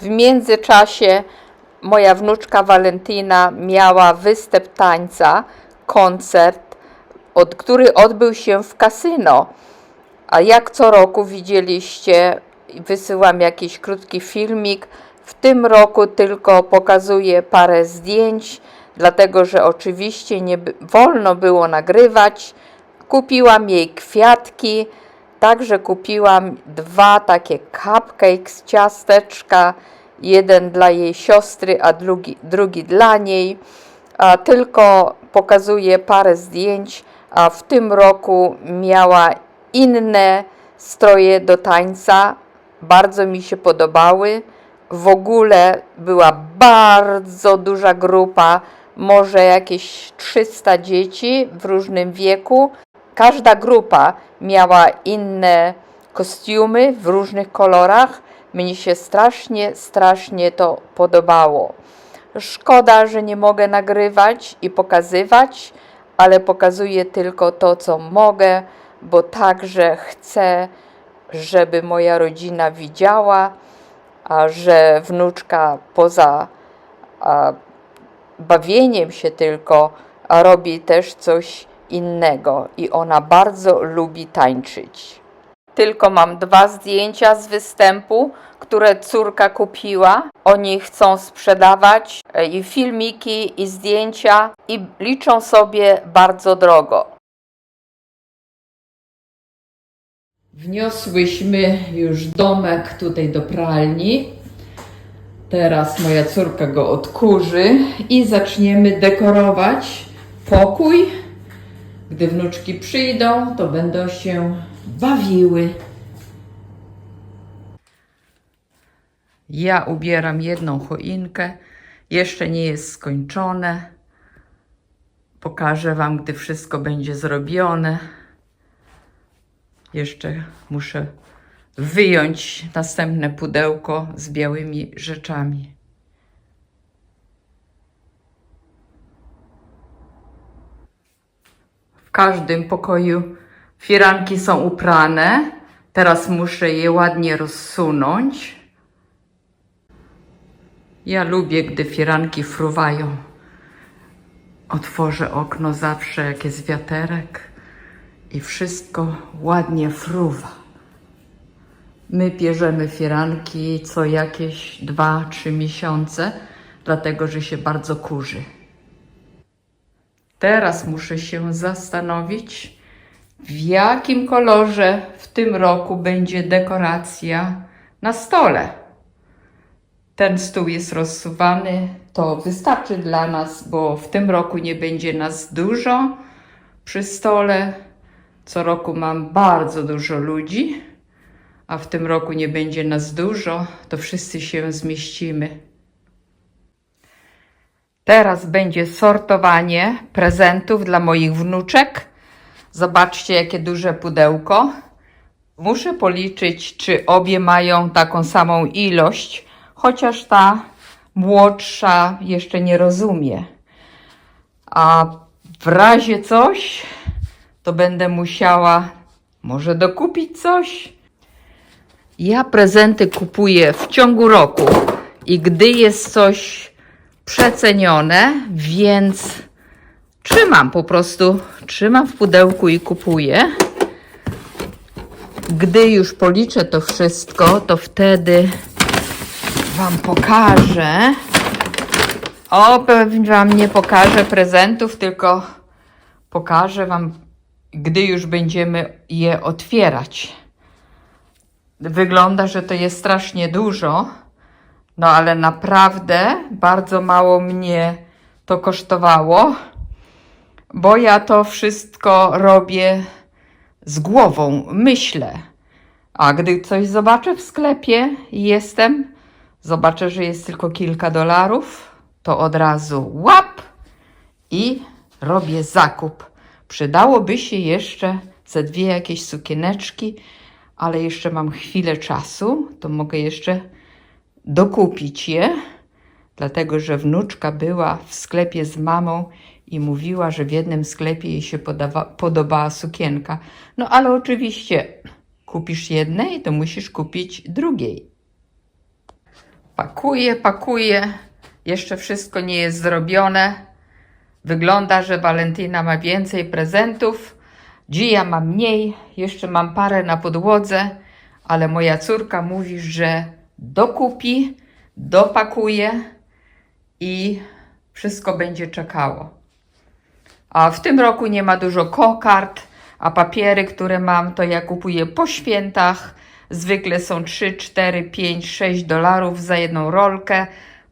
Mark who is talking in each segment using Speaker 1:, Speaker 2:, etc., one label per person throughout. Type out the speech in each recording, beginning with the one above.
Speaker 1: W międzyczasie moja wnuczka Walentyna miała występ tańca, koncert, od, który odbył się w kasyno. A jak co roku widzieliście, wysyłam jakiś krótki filmik. W tym roku tylko pokazuję parę zdjęć, dlatego że oczywiście nie wolno było nagrywać. Kupiłam jej kwiatki, także kupiłam dwa takie cupcakes, ciasteczka. Jeden dla jej siostry, a drugi, drugi dla niej. A tylko pokazuję parę zdjęć, a w tym roku miała inne stroje do tańca. Bardzo mi się podobały. W ogóle była bardzo duża grupa, może jakieś 300 dzieci w różnym wieku. Każda grupa miała inne kostiumy w różnych kolorach. Mnie się strasznie, strasznie to podobało. Szkoda, że nie mogę nagrywać i pokazywać, ale pokazuję tylko to, co mogę, bo także chcę, żeby moja rodzina widziała, a że wnuczka poza a, bawieniem się tylko robi też coś innego i ona bardzo lubi tańczyć. Tylko mam dwa zdjęcia z występu, które córka kupiła. Oni chcą sprzedawać e, i filmiki, i zdjęcia, i liczą sobie bardzo drogo. Wniosłyśmy już domek tutaj do pralni. Teraz moja córka go odkurzy i zaczniemy dekorować pokój. Gdy wnuczki przyjdą, to będą się bawiły. Ja ubieram jedną choinkę. Jeszcze nie jest skończone. Pokażę Wam, gdy wszystko będzie zrobione. Jeszcze muszę wyjąć następne pudełko z białymi rzeczami. W każdym pokoju firanki są uprane. Teraz muszę je ładnie rozsunąć. Ja lubię, gdy firanki fruwają. Otworzę okno zawsze, jak jest wiaterek i wszystko ładnie fruwa. My bierzemy firanki co jakieś 2-3 miesiące, dlatego że się bardzo kurzy. Teraz muszę się zastanowić, w jakim kolorze w tym roku będzie dekoracja na stole. Ten stół jest rozsuwany, to wystarczy dla nas, bo w tym roku nie będzie nas dużo przy stole. Co roku mam bardzo dużo ludzi, a w tym roku nie będzie nas dużo, to wszyscy się zmieścimy. Teraz będzie sortowanie prezentów dla moich wnuczek. Zobaczcie, jakie duże pudełko. Muszę policzyć, czy obie mają taką samą ilość, chociaż ta młodsza jeszcze nie rozumie. A w razie coś, to będę musiała może dokupić coś. Ja prezenty kupuję w ciągu roku i gdy jest coś przecenione, więc trzymam po prostu, trzymam w pudełku i kupuję. Gdy już policzę to wszystko, to wtedy Wam pokażę. O, pewnie Wam nie pokażę prezentów, tylko pokażę Wam, gdy już będziemy je otwierać. Wygląda, że to jest strasznie dużo, no ale naprawdę bardzo mało mnie to kosztowało, bo ja to wszystko robię z głową, myślę. A gdy coś zobaczę w sklepie i jestem, zobaczę, że jest tylko kilka dolarów, to od razu łap i robię zakup. Przydałoby się jeszcze ze dwie jakieś sukieneczki, ale jeszcze mam chwilę czasu, to mogę jeszcze dokupić je, dlatego że wnuczka była w sklepie z mamą i mówiła, że w jednym sklepie jej się podawa, podobała sukienka. No ale oczywiście kupisz jednej, to musisz kupić drugiej. Pakuję, pakuję. Jeszcze wszystko nie jest zrobione. Wygląda, że Walentyna ma więcej prezentów. Dzija ma mniej. Jeszcze mam parę na podłodze, ale moja córka mówi, że dokupi, dopakuje i wszystko będzie czekało. A w tym roku nie ma dużo kokard, a papiery, które mam, to ja kupuję po świętach. Zwykle są 3, 4, 5, 6 dolarów za jedną rolkę.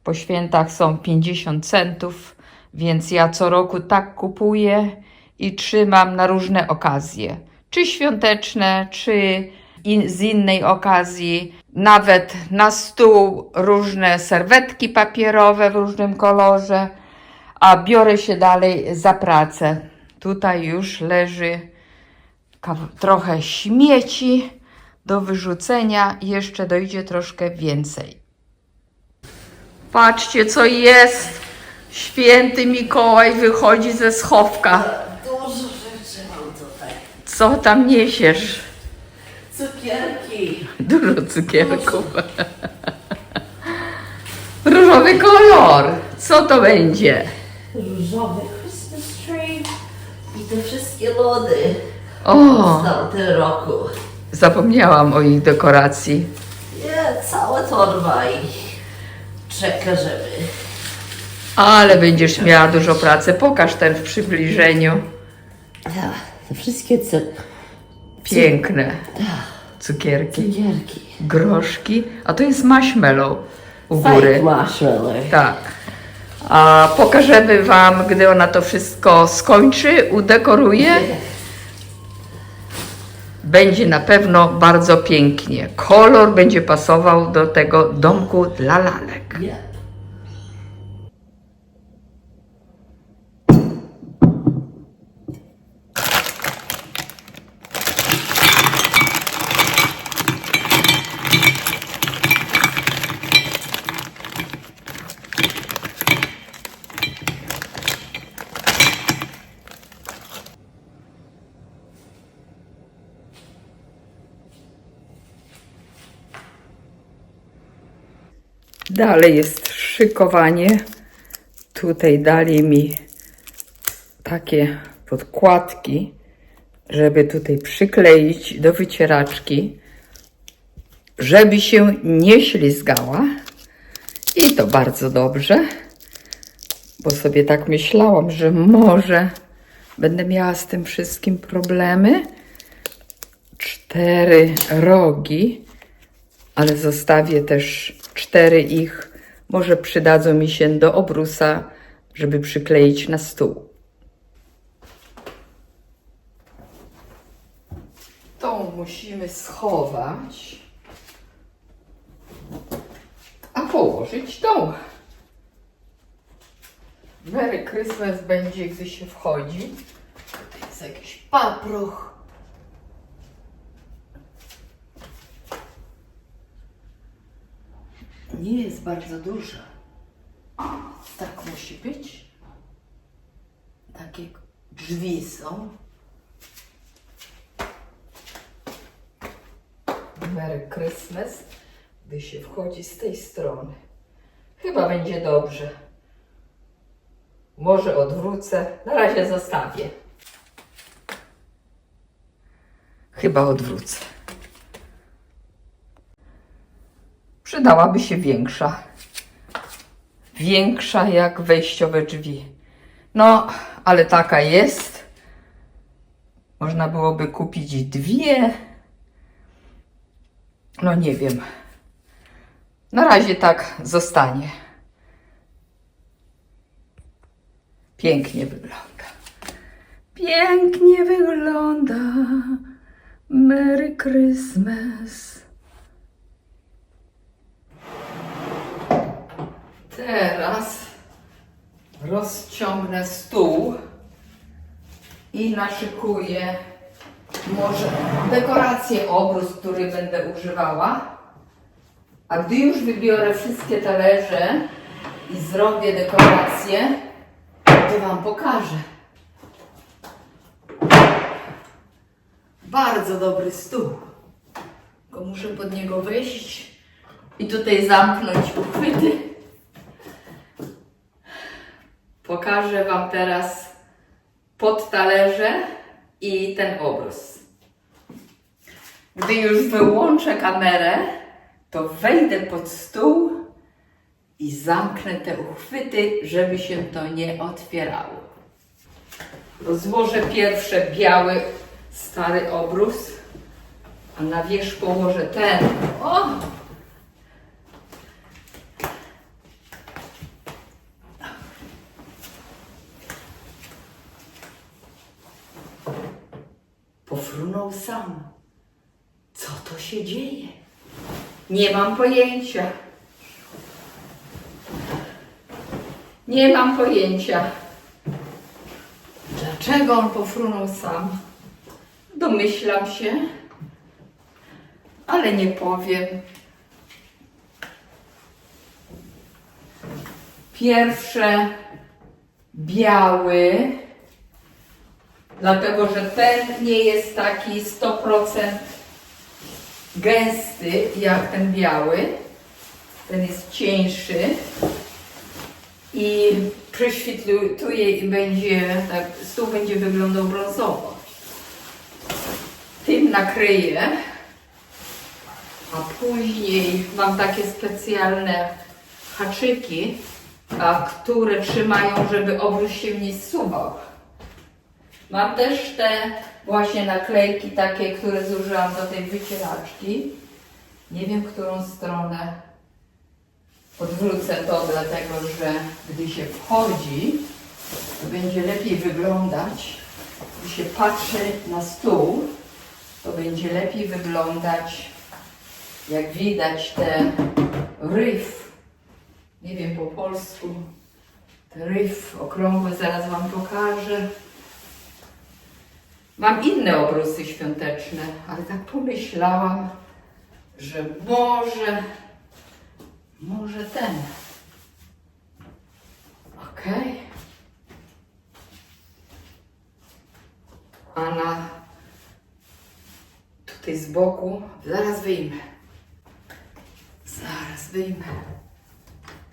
Speaker 1: Po świętach są 50 centów, więc ja co roku tak kupuję i trzymam na różne okazje. Czy świąteczne, czy in, z innej okazji. Nawet na stół różne serwetki papierowe w różnym kolorze a biorę się dalej za pracę. Tutaj już leży trochę śmieci do wyrzucenia jeszcze dojdzie troszkę więcej. Patrzcie, co jest. Święty Mikołaj wychodzi ze schowka.
Speaker 2: Dużo rzeczy mam tutaj.
Speaker 1: Co tam niesiesz?
Speaker 2: Cukierki.
Speaker 1: Dużo cukierków. Różowy kolor. Co to będzie?
Speaker 2: Różowy Christmas tree. I te wszystkie lody
Speaker 1: O,
Speaker 2: z tamtego roku.
Speaker 1: zapomniałam o ich dekoracji.
Speaker 2: Nie, cała torba i czeka, żeby...
Speaker 1: Ale będziesz miała dużo pracy. Pokaż ten w przybliżeniu.
Speaker 2: Ja, te wszystkie.
Speaker 1: Piękne cukierki,
Speaker 2: cukierki.
Speaker 1: groszki, a to jest marshmallow u góry.
Speaker 2: marshmallow.
Speaker 1: Tak. A pokażemy Wam, gdy ona to wszystko skończy, udekoruje. Będzie na pewno bardzo pięknie. Kolor będzie pasował do tego domku dla lalek.
Speaker 2: Yep.
Speaker 1: Dalej jest szykowanie. Tutaj dali mi takie podkładki, żeby tutaj przykleić do wycieraczki, żeby się nie ślizgała. I to bardzo dobrze, bo sobie tak myślałam, że może będę miała z tym wszystkim problemy. Cztery rogi ale zostawię też cztery ich. Może przydadzą mi się do obrusa, żeby przykleić na stół. To musimy schować, a położyć tą. Merry Christmas będzie, gdy się wchodzi. Tutaj jest jakiś paproch. Nie jest bardzo duża. Tak musi być. Takie drzwi są. Merry Christmas, gdy się wchodzi z tej strony. Chyba będzie dobrze. Może odwrócę. Na razie zostawię. Chyba odwrócę. Przydałaby się większa. Większa jak wejściowe drzwi. No, ale taka jest. Można byłoby kupić dwie. No nie wiem. Na razie tak zostanie. Pięknie wygląda. Pięknie wygląda. Merry Christmas. Teraz rozciągnę stół i naszykuję może dekorację, obrus, który będę używała. A gdy już wybiorę wszystkie talerze i zrobię dekorację, to Wam pokażę. Bardzo dobry stół. Tylko muszę pod niego wejść i tutaj zamknąć uchwyty. Pokażę Wam teraz pod talerze i ten obrus. Gdy już wyłączę kamerę, to wejdę pod stół i zamknę te uchwyty, żeby się to nie otwierało. Rozłożę pierwsze biały, stary obrus, a na wierzch położę ten. O! Pofrunął sam. Co to się dzieje? Nie mam pojęcia. Nie mam pojęcia. Dlaczego on pofrunął sam? Domyślam się, ale nie powiem. Pierwsze biały, dlatego że ten nie jest taki 100% gęsty jak ten biały. Ten jest cieńszy i prześwitluje i będzie, tak, stół będzie wyglądał brązowo. Tym nakryję, a później mam takie specjalne haczyki, a, które trzymają, żeby obrus się nie zsuwał. Mam też te właśnie naklejki takie, które zużyłam do tej wycieraczki. Nie wiem, którą stronę odwrócę to, dlatego że gdy się wchodzi, to będzie lepiej wyglądać. Gdy się patrzy na stół, to będzie lepiej wyglądać, jak widać te ryf. Nie wiem po polsku. Ryf okrągłe, zaraz Wam pokażę. Mam inne obrusy świąteczne, ale tak pomyślałam, że może, może ten. Ok. A na tutaj z boku, zaraz wyjmę. Zaraz wyjmę.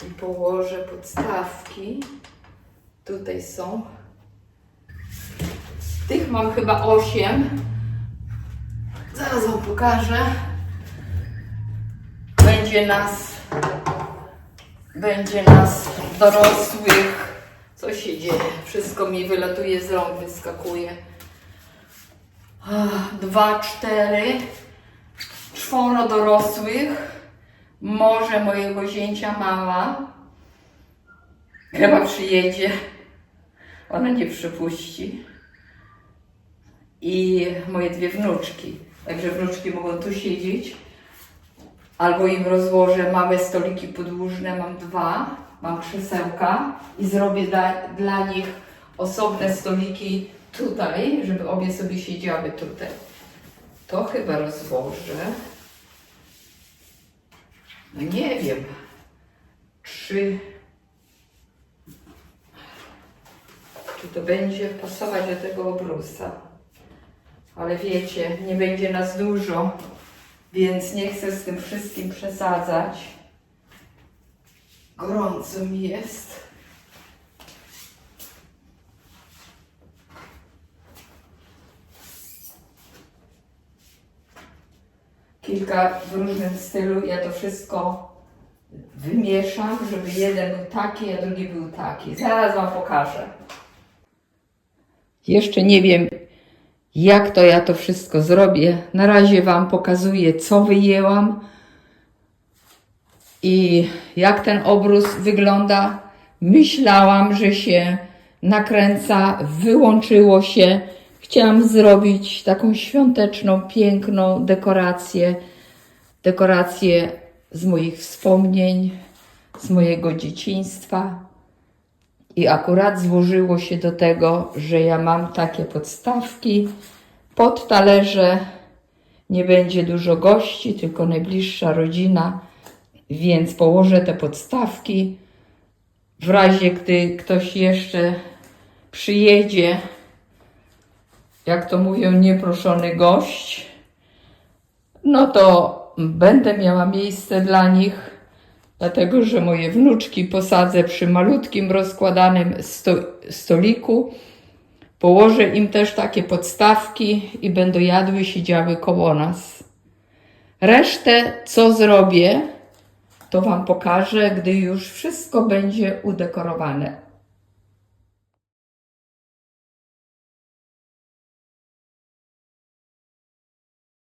Speaker 1: I położę podstawki. Tutaj są. Tych mam chyba 8. Zaraz Wam pokażę. Będzie nas, będzie nas dorosłych. Co się dzieje? Wszystko mi wylatuje z rąk, wyskakuje. Dwa, cztery, czworo dorosłych. Może mojego zięcia mama. Chyba przyjedzie. Ona nie przypuści i moje dwie wnuczki. Także wnuczki mogą tu siedzieć. Albo im rozłożę małe stoliki podłużne, mam dwa, mam krzesełka i zrobię dla, dla nich osobne stoliki tutaj, żeby obie sobie siedziały tutaj. To chyba rozłożę. No nie wiem. Trzy. Czy to będzie pasować do tego obrusa? Ale wiecie, nie będzie nas dużo, więc nie chcę z tym wszystkim przesadzać. Gorąco mi jest. Kilka w różnym stylu. Ja to wszystko wymieszam, żeby jeden był taki, a drugi był taki. Zaraz Wam pokażę. Jeszcze nie wiem, jak to ja to wszystko zrobię. Na razie Wam pokazuję, co wyjęłam i jak ten obrus wygląda. Myślałam, że się nakręca, wyłączyło się. Chciałam zrobić taką świąteczną, piękną dekorację. Dekorację z moich wspomnień, z mojego dzieciństwa. I akurat złożyło się do tego, że ja mam takie podstawki. Pod talerze nie będzie dużo gości, tylko najbliższa rodzina, więc położę te podstawki. W razie gdy ktoś jeszcze przyjedzie, jak to mówią, nieproszony gość, no to będę miała miejsce dla nich, dlatego że moje wnuczki posadzę przy malutkim rozkładanym sto, stoliku. Położę im też takie podstawki i będą jadły, siedziały koło nas. Resztę, co zrobię, to Wam pokażę, gdy już wszystko będzie udekorowane.